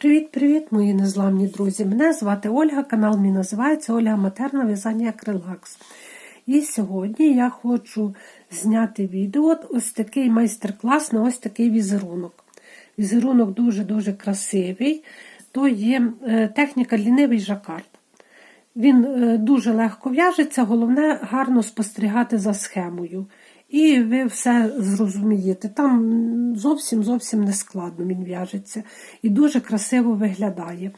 Привіт-привіт, мої незламні друзі! Мене звати Ольга, канал мій називається Ольга Матерна В'язання Акрилакс. І сьогодні я хочу зняти відео ось такий майстер-клас на ось такий візерунок. Візерунок дуже-дуже красивий. То є е, техніка лінивий жакард. Він е, дуже легко в'яжеться, головне гарно спостерігати за схемою. І ви все зрозумієте. Там зовсім зовсім не складно він в'яжеться і дуже красиво виглядає.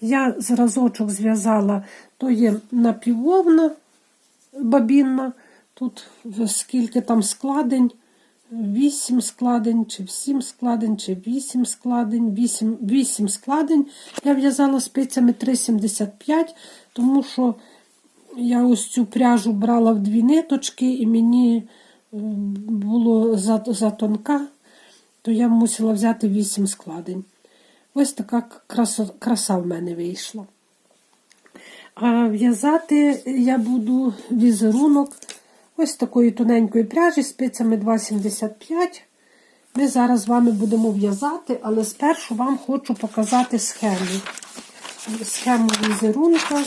Я зразочок зв'язала, то є напіввовна бабінна, тут скільки там складень, 8 складень, чи 7 складень, чи 8 складень, 8, 8 складень. Я в'язала спицями 3,75, тому що я ось цю пряжу брала в дві ниточки, і мені було затонка, то я мусила взяти 8 складень. Ось така краса, в мене вийшла. А в'язати я буду візерунок ось такої тоненької пряжі спицями 2,75. Ми зараз з вами будемо в'язати, але спершу вам хочу показати схему. Схему візерунка.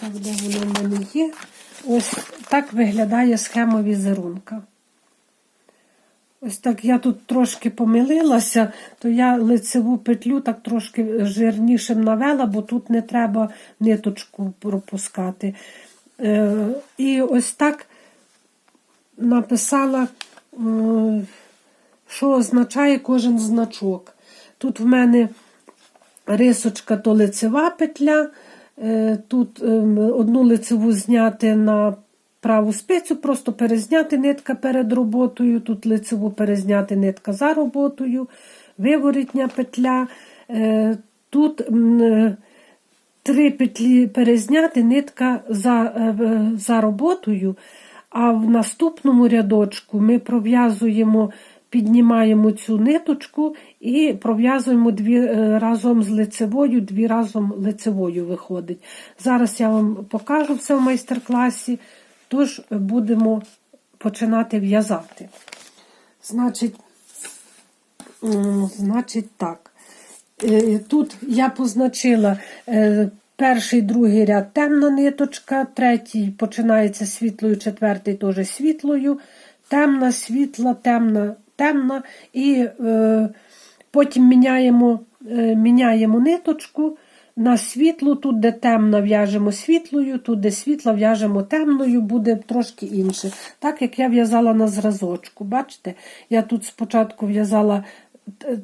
Так, де воно в мене є? Ось так виглядає схема візерунка. Ось так я тут трошки помилилася, то я лицеву петлю так трошки жирнішим навела, бо тут не треба ниточку пропускати. Е, і ось так написала, що означає кожен значок. Тут в мене рисочка то лицева петля. Е, тут ем, одну лицеву зняти на праву спицю, просто перезняти нитка перед роботою, тут лицеву перезняти нитка за роботою, виворітня петля. Е, тут е, три петлі перезняти нитка за, за роботою, а в наступному рядочку ми пров'язуємо. Піднімаємо цю ниточку і пров'язуємо дві е, разом з лицевою, дві разом лицевою виходить. Зараз я вам покажу все в майстер-класі, тож будемо починати в'язати. Значить, значить так. Е, тут я позначила е, перший другий ряд темна ниточка, третій починається світлою, четвертий теж світлою, темна, світла, темна темна, і е, потім міняємо е, міняємо ниточку на світлу, тут, де темна, в'яжемо світлою, тут, де світла в'яжемо темною, буде трошки інше. Так як я в'язала на зразочку. Бачите, я тут спочатку в'язала,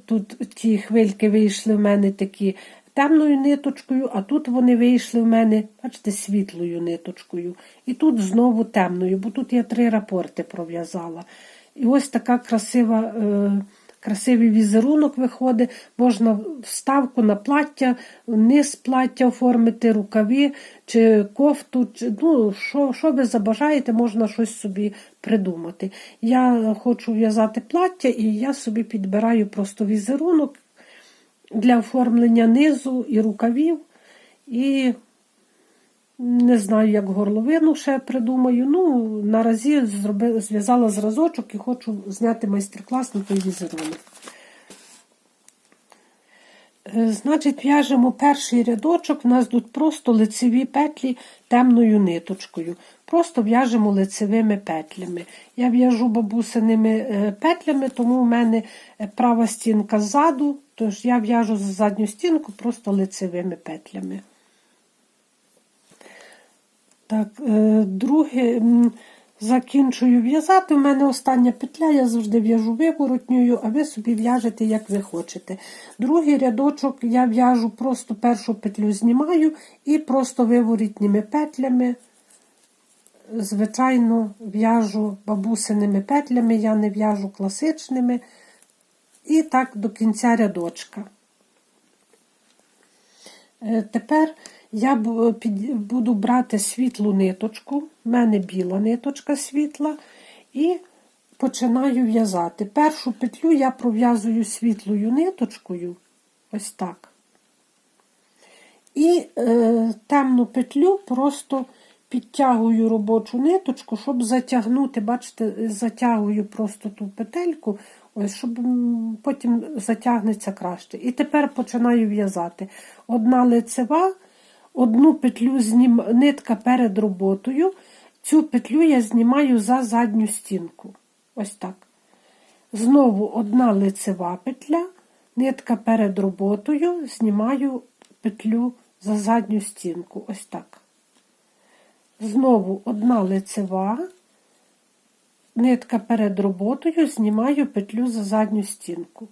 тут ті хвильки вийшли в мене такі. Темною ниточкою, а тут вони вийшли в мене, бачите, світлою ниточкою. І тут знову темною, бо тут я три рапорти пров'язала. І ось така красива, е, красивий візерунок виходить. Можна вставку на плаття, низ плаття оформити, рукаві чи кофту. Чи, ну, Що що ви забажаєте, можна щось собі придумати. Я хочу в'язати плаття і я собі підбираю просто візерунок для оформлення низу і рукавів. І не знаю, як горловину ще придумаю. Ну, наразі зв'язала зразочок і хочу зняти майстер-клас на той візерунок. Е, значить, в'яжемо перший рядочок, у нас тут просто лицеві петлі темною ниточкою. Просто в'яжемо лицевими петлями. Я в'яжу бабусиними е, петлями, тому в мене е, права стінка ззаду, тож я в'яжу за задню стінку просто лицевими петлями. Так, е, друге, закінчую в'язати. У мене остання петля, я завжди в'яжу виворотньою, а ви собі в'яжете, як ви хочете. Другий рядочок я в'яжу, просто першу петлю знімаю і просто виворітніми петлями. Звичайно, в'яжу бабусиними петлями, я не в'яжу класичними. І так до кінця рядочка. Е, тепер я буду брати світлу ниточку, в мене біла ниточка світла, і починаю в'язати. Першу петлю я пров'язую світлою ниточкою, ось так. І е, темну петлю просто підтягую робочу ниточку, щоб затягнути, бачите, затягую просто ту петельку, Ось, щоб потім затягнеться краще. І тепер починаю в'язати. Одна лицева, одну петлю знім... нитка перед роботою. Цю петлю я знімаю за задню стінку. Ось так. Знову одна лицева петля, нитка перед роботою, знімаю петлю за задню стінку. Ось так. Знову одна лицева, нитка перед роботою, знімаю петлю за задню стінку.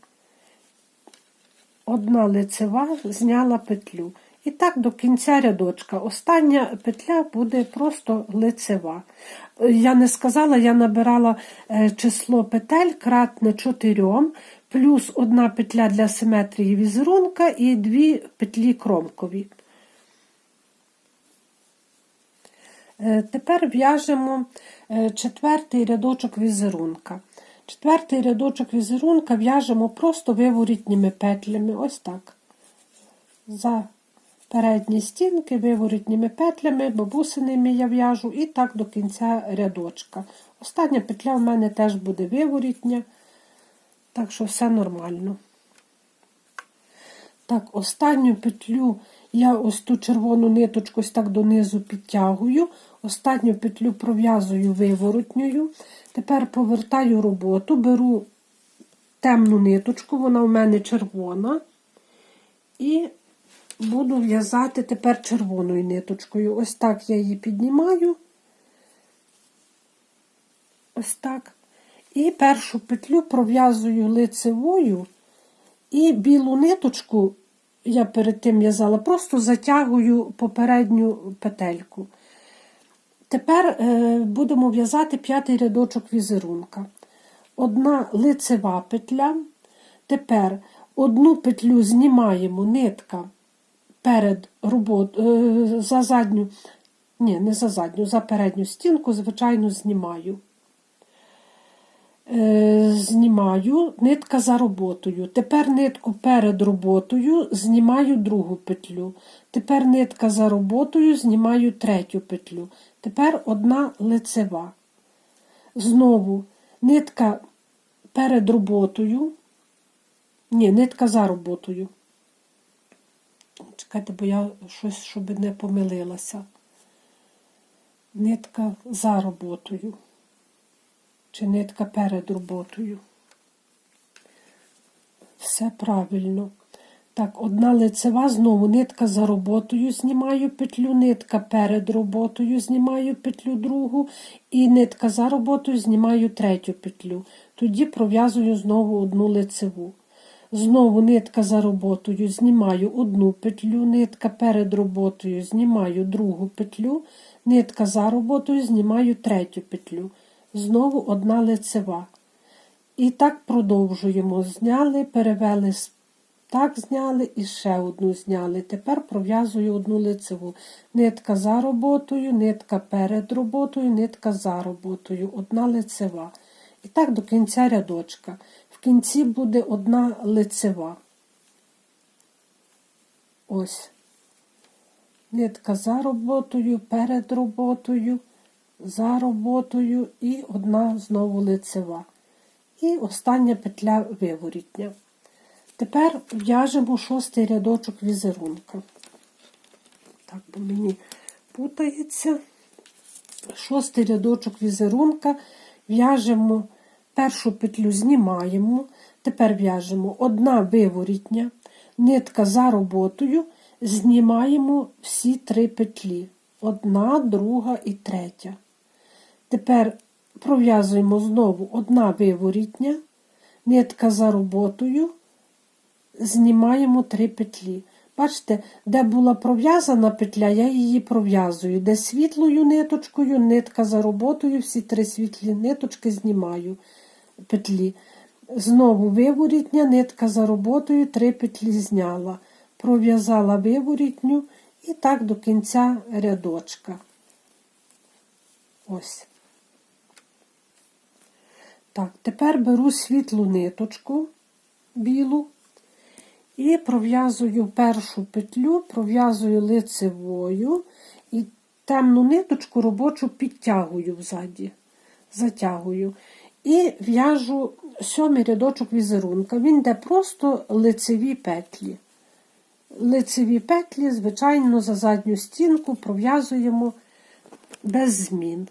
Одна лицева, зняла петлю. І так до кінця рядочка. Остання петля буде просто лицева. Я не сказала, я набирала е, число петель кратне 4, плюс одна петля для симетрії візерунка і дві петлі кромкові. Е, Тепер в'яжемо е, четвертий рядочок візерунка. Четвертий рядочок візерунка в'яжемо просто виворітніми петлями. Ось так. За передні стінки виворітніми петлями, бабусиними я в'яжу і так до кінця рядочка. Остання петля в мене теж буде виворітня, так що все нормально. Так, останню петлю я ось ту червону ниточку ось так донизу підтягую. Останню петлю пров'язую виворотньою. Тепер повертаю роботу, беру темну ниточку, вона у мене червона. І буду в'язати тепер червоною ниточкою. Ось так я її піднімаю. Ось так. І першу петлю пров'язую лицевою. І білу ниточку, я перед тим в'язала, просто затягую попередню петельку. Тепер е, будемо в'язати п'ятий рядочок візерунка. Одна лицева петля. Тепер одну петлю знімаємо нитка перед робот, е, за задню, ні, не за задню, за передню стінку, звичайно, знімаю. Е, знімаю нитка за роботою. Тепер нитку перед роботою знімаю другу петлю. Тепер нитка за роботою знімаю третю петлю. Тепер одна лицева. Знову нитка перед роботою. Ні, нитка за роботою. Чекайте, бо я щось, щоб не помилилася. Нитка за роботою чи нитка перед роботою. Все правильно. Так, одна лицева, знову нитка за роботою, знімаю петлю, нитка перед роботою, знімаю петлю другу, і нитка за роботою знімаю третю петлю. Тоді пров'язую знову одну лицеву. Знову нитка за роботою, знімаю одну петлю, нитка перед роботою, знімаю другу петлю, нитка за роботою, знімаю третю петлю знову одна лицева. І так продовжуємо. Зняли, перевели, так зняли і ще одну зняли. Тепер пров'язую одну лицеву. Нитка за роботою, нитка перед роботою, нитка за роботою, одна лицева. І так до кінця рядочка. Кінці буде одна лицева. Ось. Нитка за роботою, перед роботою за роботою і одна знову лицева. І остання петля виворітня. Тепер в'яжемо шостий рядочок візерунка. Так, бо мені путається. Шостий рядочок візерунка в'яжемо першу петлю знімаємо. Тепер в'яжемо одна виворітня, нитка за роботою, знімаємо всі три петлі. Одна, друга і третя. Тепер пров'язуємо знову одна виворітня, нитка за роботою, знімаємо три петлі. Бачите, де була пров'язана петля, я її пров'язую. Де світлою ниточкою, нитка за роботою, всі три світлі ниточки знімаю петлі. Знову виворітня, нитка за роботою, три петлі зняла. Пров'язала виворітню і так до кінця рядочка. Ось. Так, тепер беру світлу ниточку білу і пров'язую першу петлю, пров'язую лицевою і темну ниточку робочу підтягую взаді, затягую. І в'яжу сьомий рядочок візерунка. Він йде просто лицеві петлі. Лицеві петлі, звичайно, за задню стінку пров'язуємо без змін.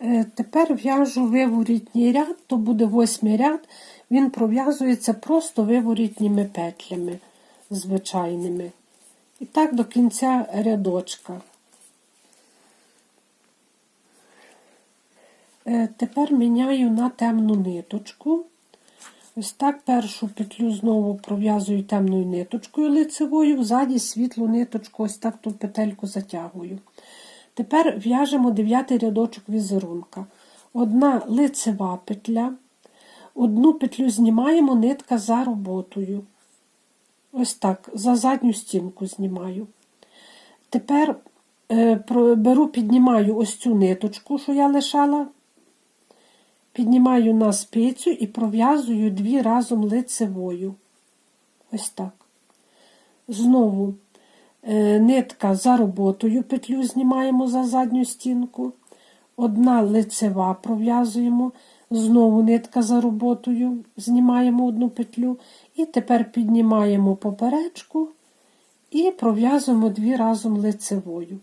Е, Тепер в'яжу виворітній ряд, то буде восьмий ряд, він пров'язується просто виворітніми петлями звичайними. І так до кінця рядочка. Тепер міняю на темну ниточку. Ось так першу петлю знову пров'язую темною ниточкою лицевою, ззаді світлу ниточку, ось так ту петельку затягую. Тепер в'яжемо дев'ятий рядочок візерунка. Одна лицева петля, одну петлю знімаємо, нитка за роботою. Ось так, за задню стінку знімаю. Тепер е, беру, піднімаю ось цю ниточку, що я лишала, піднімаю на спицю і пров'язую дві разом лицевою. Ось так. Знову е, нитка за роботою, петлю знімаємо за задню стінку. Одна лицева пров'язуємо, знову нитка за роботою, знімаємо одну петлю. І тепер піднімаємо поперечку і пров'язуємо дві разом лицевою.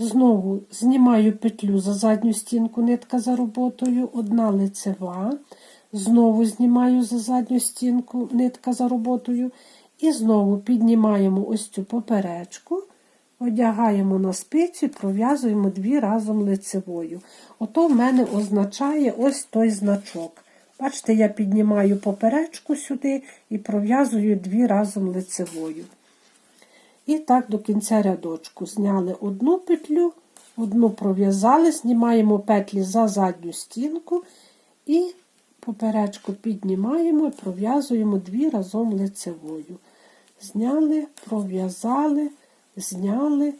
Знову знімаю петлю за задню стінку, нитка за роботою, одна лицева. Знову знімаю за задню стінку, нитка за роботою. І знову піднімаємо ось цю поперечку, одягаємо на спицю і пров'язуємо дві разом лицевою. Ото в мене означає ось той значок. Бачите, я піднімаю поперечку сюди і пров'язую дві разом лицевою. І так до кінця рядочку зняли одну петлю, одну пров'язали, знімаємо петлі за задню стінку і поперечку піднімаємо і пров'язуємо дві разом лицевою. Зняли, пров'язали, зняли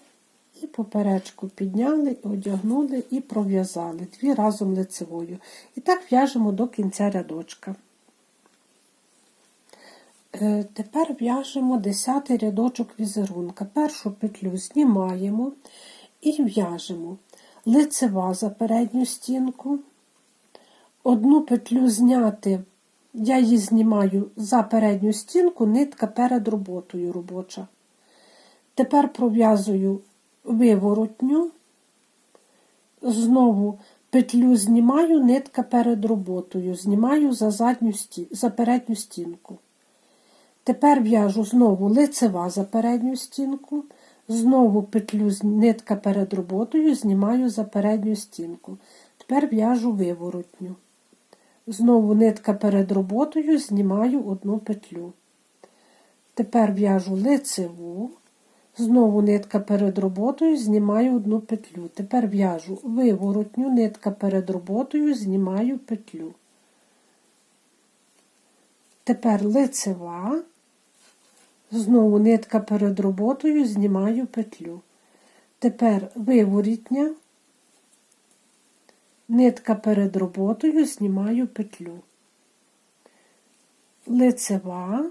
і поперечку підняли, одягнули і пров'язали дві разом лицевою. І так в'яжемо до кінця рядочка. Е, Тепер в'яжемо 10 рядочок візерунка. Першу петлю знімаємо і в'яжемо лицева за передню стінку. Одну петлю зняти, я її знімаю за передню стінку, нитка перед роботою робоча. Тепер пров'язую виворотню, знову петлю знімаю, нитка перед роботою, знімаю за, задню за передню стінку. Тепер в'яжу знову лицева за передню стінку, знову петлю нитка перед роботою, знімаю за передню стінку. Тепер в'яжу виворотню. Знову нитка перед роботою, знімаю одну петлю. Тепер в'яжу лицеву, знову нитка перед роботою, знімаю одну петлю. Тепер в'яжу виворотню, нитка перед роботою, знімаю петлю. Тепер лицева, знову нитка перед роботою, знімаю петлю. Тепер виворітня, нитка перед роботою, знімаю петлю. Лицева,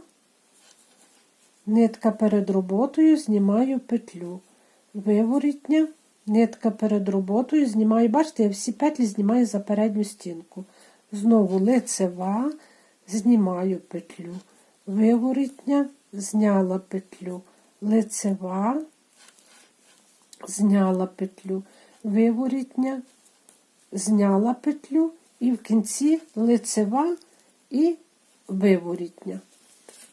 нитка перед роботою, знімаю петлю. Виворітня, нитка перед роботою, знімаю, бачите, я всі петлі знімаю за передню стінку. Знову лицева, знімаю петлю. Виворітня, зняла петлю. Лицева, зняла петлю. Виворітня, зняла петлю і в кінці лицева і виворітня.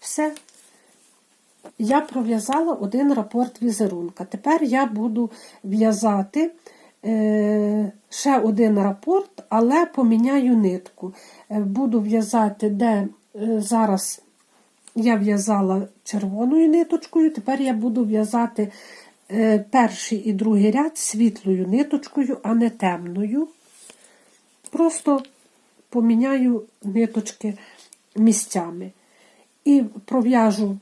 Все. Я пров'язала один рапорт візерунка. Тепер я буду в'язати е, ще один рапорт, але поміняю нитку. Е, Буду в'язати, де е, зараз я в'язала червоною ниточкою, тепер я буду в'язати е, перший і другий ряд світлою ниточкою, а не темною. Просто поміняю ниточки місцями. І пров'яжу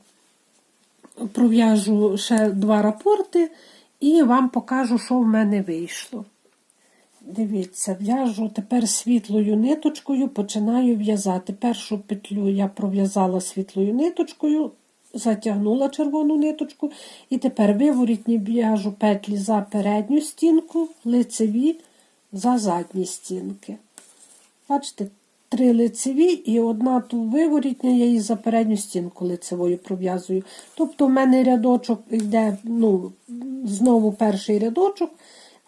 пров'яжу ще два рапорти і вам покажу, що в мене вийшло. Дивіться, в'яжу тепер світлою ниточкою, починаю в'язати. Першу петлю я пров'язала світлою ниточкою, затягнула червону ниточку, і тепер виворітні в'яжу петлі за передню стінку, лицеві за задні стінки. Бачите, три лицеві і одна ту виворітня, я її за передню стінку лицевою пров'язую. Тобто в мене рядочок йде, ну, знову перший рядочок,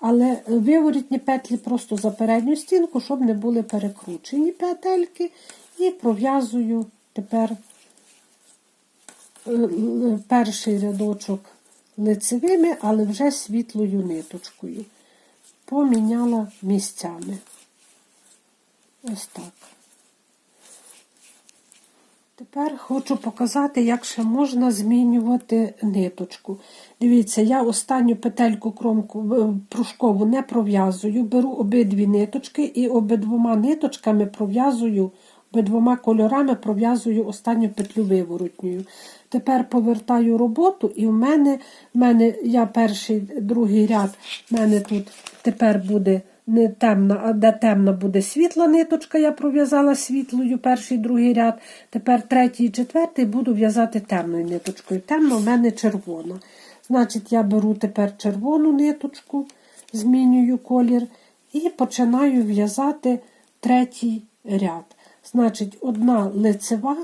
але виворітні петлі просто за передню стінку, щоб не були перекручені петельки. І пров'язую тепер е, перший рядочок лицевими, але вже світлою ниточкою. Поміняла місцями. Ось так. Тепер хочу показати, як ще можна змінювати ниточку. Дивіться, я останню петельку кромку е, пружкову не пров'язую, беру обидві ниточки і обидвома ниточками пров'язую, обидвома кольорами пров'язую останню петлю виворотньою. Тепер повертаю роботу, і в мене, в мене я перший, другий ряд, в мене тут тепер буде не темна, де темна буде світла ниточка, я пров'язала світлою перший, другий ряд. Тепер третій і четвертий буду в'язати темною ниточкою. Темна в мене червона. Значить, я беру тепер червону ниточку, змінюю колір і починаю в'язати третій ряд. Значить, одна лицева,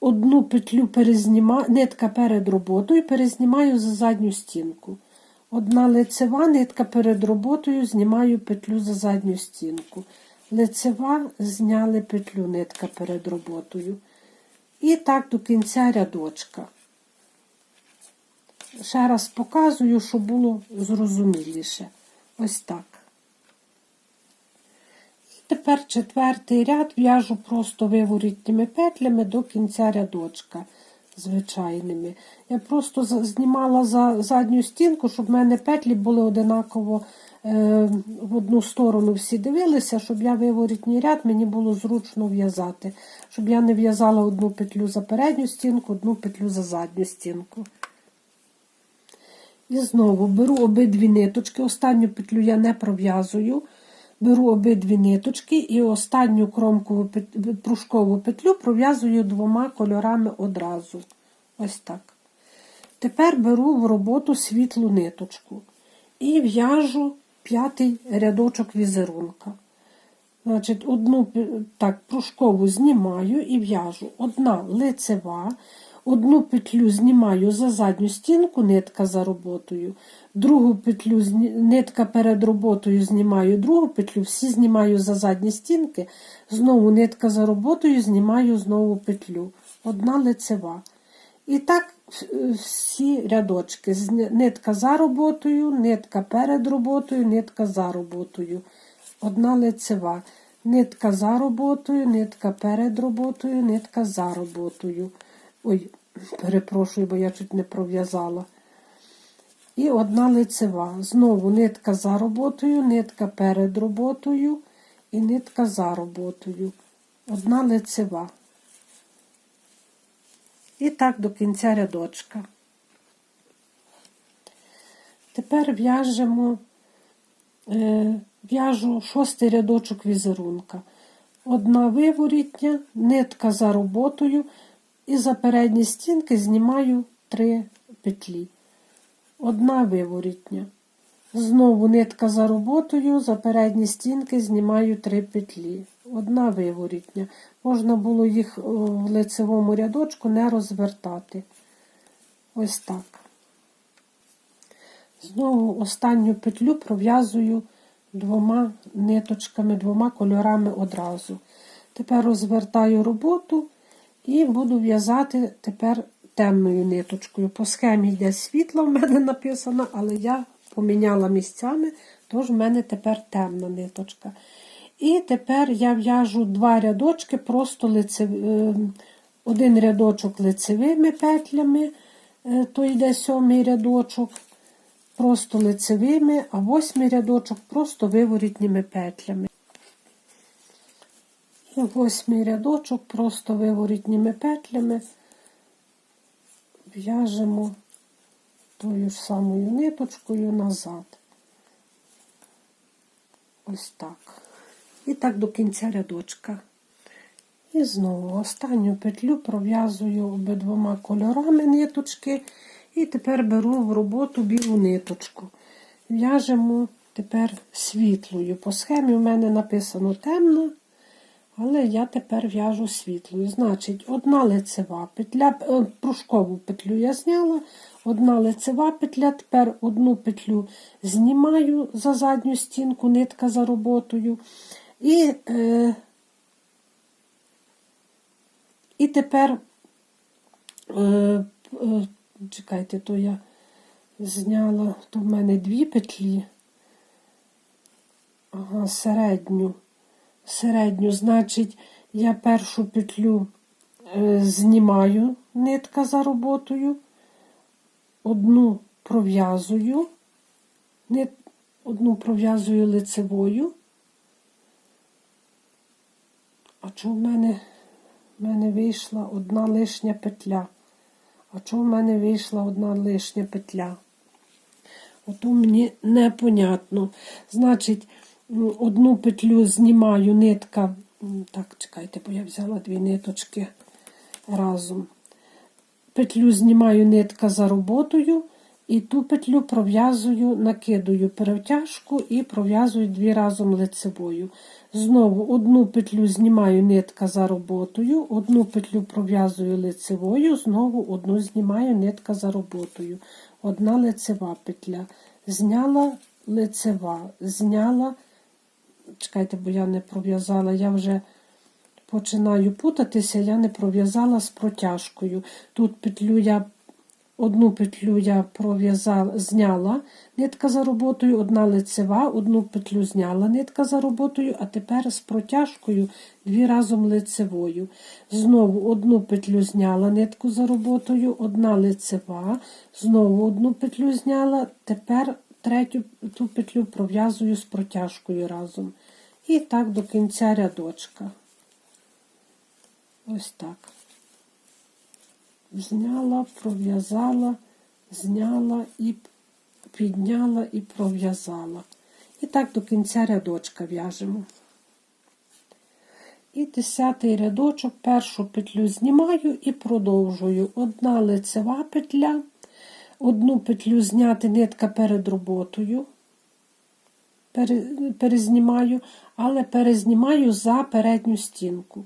одну петлю перезнімаю, нитка перед роботою, перезнімаю за задню стінку. Одна лицева нитка перед роботою знімаю петлю за задню стінку. Лицева зняли петлю нитка перед роботою. І так до кінця рядочка. Ще раз показую, щоб було зрозуміліше. Ось так. І тепер четвертий ряд в'яжу просто виворітніми петлями до кінця рядочка звичайними. Я просто знімала за задню стінку, щоб в мене петлі були одинаково е, в одну сторону всі дивилися, щоб я виворітній ряд мені було зручно в'язати. Щоб я не в'язала одну петлю за передню стінку, одну петлю за задню стінку. І знову беру обидві ниточки. Останню петлю я не пров'язую. Беру обидві ниточки і останню кромкову пружкову петлю пров'язую двома кольорами одразу. Ось так. Тепер беру в роботу світлу ниточку і в'яжу п'ятий рядочок візерунка. Значить, одну так, пружкову знімаю і в'яжу. Одна лицева, одну петлю знімаю за задню стінку, нитка за роботою, другу петлю нитка перед роботою знімаю, другу петлю, всі знімаю за задні стінки, знову нитка за роботою, знімаю знову петлю. Одна лицева. І так всі рядочки. Нитка за роботою, нитка перед роботою, нитка за роботою. Одна лицева. Нитка за роботою, нитка перед роботою, нитка за роботою. Ой, перепрошую, бо я чуть не пров'язала. І одна лицева. Знову нитка за роботою, нитка перед роботою і нитка за роботою. Одна лицева. І так до кінця рядочка. Тепер в'яжемо, е, в'яжу шостий рядочок візерунка. Одна виворітня, нитка за роботою, і за передні стінки знімаю три петлі. Одна виворітня. Знову нитка за роботою, за передні стінки знімаю три петлі. Одна виворітня. Можна було їх в лицевому рядочку не розвертати. Ось так. Знову останню петлю пров'язую двома ниточками, двома кольорами одразу. Тепер розвертаю роботу і буду в'язати тепер темною ниточкою. По схемі йде світло, в мене написано, але я поміняла місцями, тож в мене тепер темна ниточка. І тепер я в'яжу два рядочки, просто лицев... е, один рядочок лицевими петлями, е, то йде сьомий рядочок, просто лицевими, а восьмий рядочок просто виворітніми петлями. Восьмий рядочок просто виворітніми петлями в'яжемо тою ж самою ниточкою назад. Ось так. І так до кінця рядочка. І знову останню петлю пров'язую обидвома кольорами ниточки. І тепер беру в роботу білу ниточку. В'яжемо тепер світлою. По схемі в мене написано темна, Але я тепер в'яжу світлою. Значить, одна лицева петля, е, пружкову петлю я зняла, одна лицева петля, тепер одну петлю знімаю за задню стінку, нитка за роботою. І е, і тепер, е, е, чекайте, то я зняла, то в мене дві петлі. Ага, середню. Середню, значить, я першу петлю е, знімаю нитка за роботою, одну пров'язую, одну пров'язую лицевою. А чого в мене, в мене вийшла одна лишня петля? А чого в мене вийшла одна лишня петля? Ото мені непонятно. Значить, одну петлю знімаю нитка. Так, чекайте, бо я взяла дві ниточки разом. Петлю знімаю нитка за роботою, і ту петлю пров'язую, накидую перевтяжку і пров'язую дві разом лицевою. Знову одну петлю знімаю нитка за роботою, одну петлю пров'язую лицевою, знову одну знімаю нитка за роботою. Одна лицева петля. Зняла лицева, зняла, чекайте, бо я не пров'язала, я вже починаю путатися, я не пров'язала з протяжкою. Тут петлю я Одну петлю я пров'язала, зняла нитка за роботою, одна лицева, одну петлю зняла нитка за роботою, а тепер з протяжкою дві разом лицевою. Знову одну петлю зняла нитку за роботою, одна лицева, знову одну петлю зняла, тепер третю ту петлю пров'язую з протяжкою разом. І так до кінця рядочка. Ось так зняла, пров'язала, зняла і підняла і пров'язала. І так до кінця рядочка в'яжемо. І десятий рядочок, першу петлю знімаю і продовжую. Одна лицева петля, одну петлю зняти нитка перед роботою, перезнімаю, але перезнімаю за передню стінку.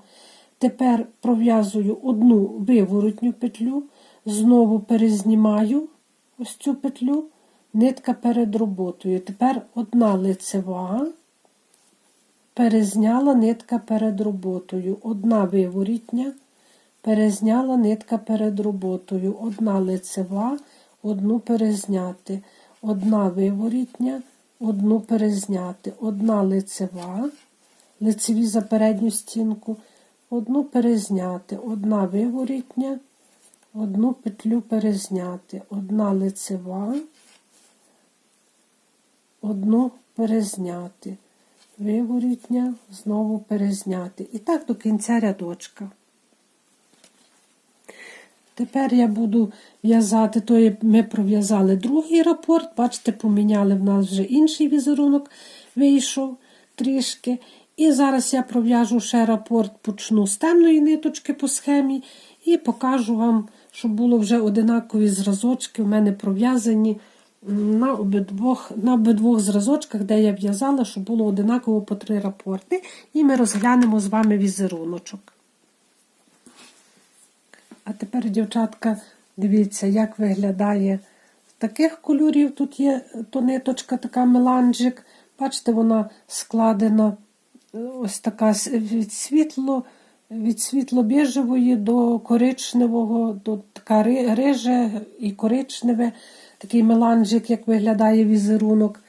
Тепер пров'язую одну виворотню петлю, знову перезнімаю ось цю петлю, нитка перед роботою. Тепер одна лицева, перезняла нитка перед роботою, одна виворітня, перезняла нитка перед роботою, одна лицева, одну перезняти, одна виворітня, одну перезняти, одна лицева, лицеві за передню стінку одну перезняти, одна виворітня, одну петлю перезняти, одна лицева, одну перезняти, виворітня, знову перезняти. І так до кінця рядочка. Тепер я буду в'язати, то ми пров'язали другий рапорт, бачите, поміняли в нас вже інший візерунок, вийшов трішки. І зараз я пров'яжу ще рапорт, почну з темної ниточки по схемі і покажу вам, щоб було вже одинакові зразочки в мене пров'язані на обидвох на обидвох зразочках, де я в'язала, щоб було одинаково по три рапорти. І ми розглянемо з вами візеруночок. А тепер, дівчатка, дивіться, як виглядає з таких кольорів. Тут є то ниточка, така меланжик. Бачите, вона складена ось така від світло, від світло-біжевої до коричневого, до така риже і коричневе, такий меланжик, як виглядає візерунок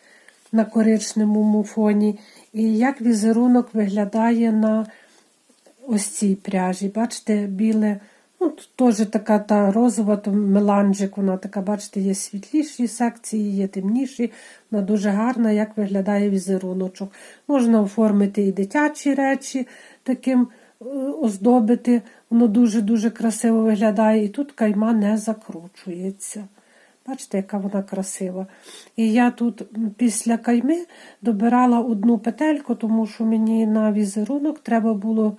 на коричневому фоні. І як візерунок виглядає на ось цій пряжі. Бачите, біле. Ну, Тут теж така та розова, то меланжик, вона така, бачите, є світліші секції, є темніші, вона дуже гарна, як виглядає візеруночок. Можна оформити і дитячі речі, таким е, оздобити, воно дуже-дуже красиво виглядає. І тут кайма не закручується. Бачите, яка вона красива. І я тут після кайми добирала одну петельку, тому що мені на візерунок треба було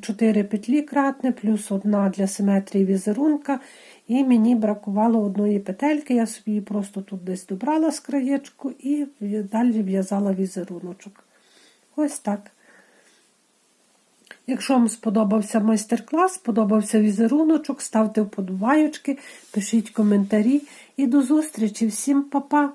4 ем, петлі кратне, плюс одна для симетрії візерунка. І мені бракувало одної петельки, я собі просто тут десь добрала з краєчку і далі в'язала візеруночок. Ось так. Якщо вам сподобався майстер-клас, сподобався візеруночок, ставте вподобайочки, пишіть коментарі і до зустрічі. Всім па-па!